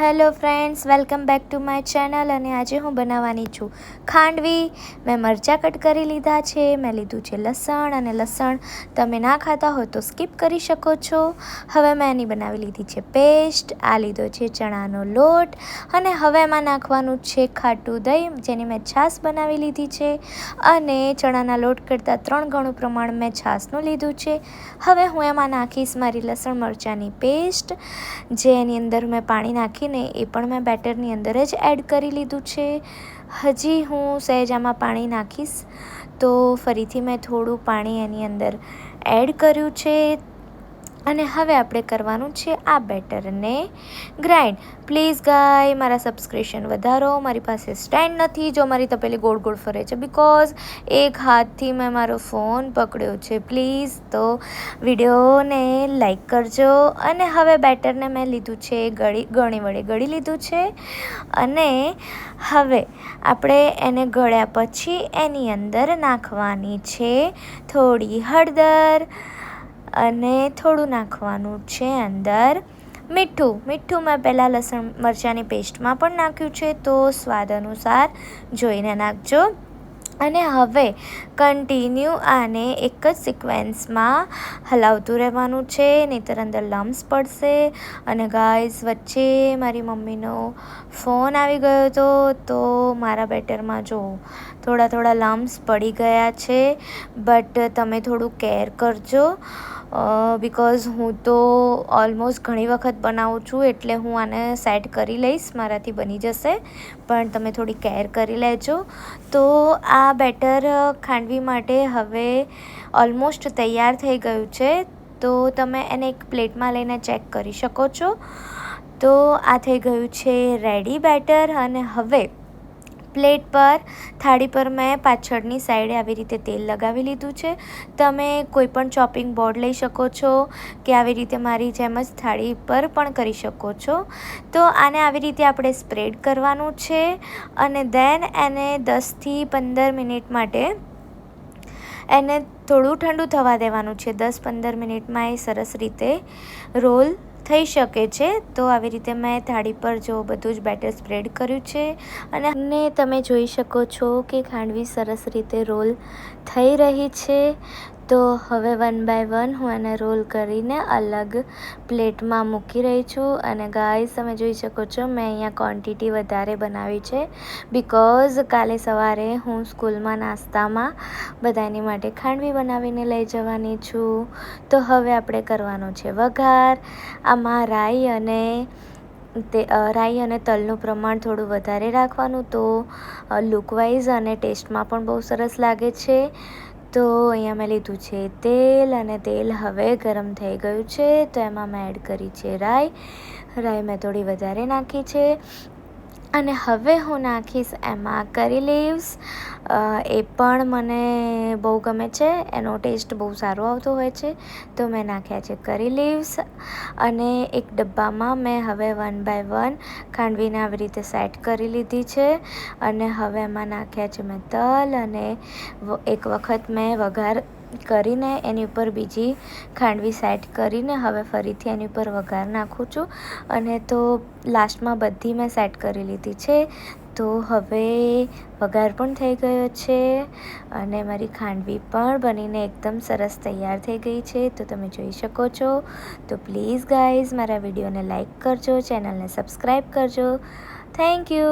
Hello friends, welcome back to my channel અને આજે હું બનાવવાની છું ખાંડવી. મેં મરચાં કટ કરી લીધા છે, મેં લીધું છે લસણ અને લસણ તમે ના ખાતા હો તો સ્કીપ કરી શકો છો. હવે મેં એની બનાવી લીધી છે પેસ્ટ, આ લીધો છે ચણાનો લોટ અને હવે એમાં નાખવાનું છે ખાટું દહીં, જેની મેં છાશ બનાવી લીધી છે અને ચણાના લોટ કરતાં ત્રણ ગણું પ્રમાણ મેં છાશનું લીધું છે. હવે હું એમાં નાખીશ મારી લસણ મરચાંની પેસ્ટ, જે એની અંદર મેં પાણી નાખી નાખીને એ પણ મેં બેટરની અંદર જ એડ કરી લીધું છે. હજી હું સહેજ આમાં પાણી નાખીશ. તો ફરીથી મેં થોડું પાણી એની અંદર એડ કર્યું છે. અને હવે આપણે કરવાનું છે આ બેટરને ગ્રાઇન્ડ. પ્લીઝ ગાય મારા સબસ્ક્રિપ્શન વધારો. મારી પાસે સ્ટેન્ડ નથી જો મારી તપેલી ગોળ ગોળ ફરે છે. બિકોઝ એક હાથથી મેં મારો ફોન પકડ્યો છે. પ્લીઝ તો વિડીયોને લાઈક કરજો. અને હવે બેટરને મેં લીધું છે ગળી, ગણી વડે ગળી લીધું છે. અને હવે આપણે એને ગળ્યા પછી એની અંદર નાખવાની છે થોડી હળદર. અને થોડું નાખવાનું છે અંદર મીઠું. મીઠું મેં પહેલાં લસણ મરચાંની પેસ્ટમાં પણ નાખ્યું છે, તો સ્વાદ અનુસાર જોઈને નાખજો. અને હવે કન્ટિન્યુ આને એક જ સિક્વન્સમાં હલાવતું રહેવાનું છે, નહીંતર અંદર લમ્સ પડશે. અને ગાઈઝ વચ્ચે મારી મમ્મીનો ફોન આવી ગયો હતો, તો મારા બેટરમાં જો થોડા થોડા લમ્સ પડી ગયા છે બટ તમે થોડું કેર કરજો. બિકોઝ હું તો ઓલમોસ્ટ ઘણી વખત બનાવું છું, એટલે હું આને સેટ કરી લઈશ, મારાથી બની જશે, પણ તમે થોડી કેર કરી લેજો. તો આ બેટર ખાંડવી માટે હવે ઓલમોસ્ટ તૈયાર થઈ ગયું છે, તો તમે એને એક પ્લેટમાં લઈને ચેક કરી શકો છો. તો આ થઈ ગયું છે રેડી બેટર અને હવે પ્લેટ પર, થાળી પર મેં પાછળની સાઈડે આવી રીતે તેલ લગાવી લીધું છે. તમે કોઈ પણ ચોપિંગ બોર્ડ લઈ શકો છો કે આવી રીતે મારી જેમ જ થાળી પર પણ કરી શકો છો. તો આને આવી રીતે આપણે સ્પ્રેડ કરવાનું છે અને દેન એને દસથી પંદર મિનિટ માટે એને થોડું ઠંડુ થવા દેવાનું છે. દસ પંદર મિનિટમાં એ સરસ રીતે રોલ થઈ શકે છે, તો આવી રીતે મેં થાળી પર જો બધું જ બેટર સ્પ્રેડ કર્યું છે. અને તમે જોઈ શકો છો કે ખાંડવી સરસ રીતે રોલ થઈ રહી છે. તો હવે વન બાય વન હું એને રોલ કરીને અલગ પ્લેટમાં મૂકી રહી છું. અને ગાઈસ તમે જોઈ શકો છો, મેં અહીંયા ક્વોન્ટિટી વધારે બનાવી છે. બિકોઝ કાલે સવારે હું સ્કૂલમાં નાસ્તામાં બધાની માટે ખાંડવી બનાવીને લઈ જવાની છું. તો હવે આપણે કરવાનો છે વઘાર. આમાં રાઈ અને તે રાઈ અને તલનું પ્રમાણ થોડું વધારે રાખવાનું તો લુકવાઇઝ અને ટેસ્ટમાં પણ બહુ સરસ લાગે છે. તો અહીંયા મેં લીધું છે તેલ અને તેલ હવે ગરમ થઈ ગયું છે તો એમાં મેં એડ કરી છે રાઈ. રાઈ મેં થોડી વધારે નાખી છે. અને હવે હું નાખીશ એમાં કરી લીવ્સ. એ પણ મને બહુ ગમે છે. એનો ટેસ્ટ બહુ સારો આવતો હોય છે. તો મેં નાખ્યા છે કરી લીવ્સ અને એક ડબ્બામાં મેં હવે વન બાય વન ખાંડવીને આવી રીતે સેટ કરી લીધી છે. અને હવે એમાં નાખ્યા છે મેં તલ અને એક વખત મેં વઘાર કરીને એની ઉપર બીજી ખાંડવી સેટ કરીને હવે ફરીથી એની ઉપર વઘાર નાખું છું. અને તો લાસ્ટમાં બધી મેં સેટ કરી લીધી છે. તો હવે વઘાર પણ થઈ ગયો છે અને મારી ખાંડવી પણ બનીને એકદમ સરસ તૈયાર થઈ ગઈ છે. તો તમે જોઈ શકો છો. તો પ્લીઝ ગાઈઝ, મારા વિડીયોને લાઇક કરજો, ચેનલને સબસ્ક્રાઈબ કરજો. Thank you.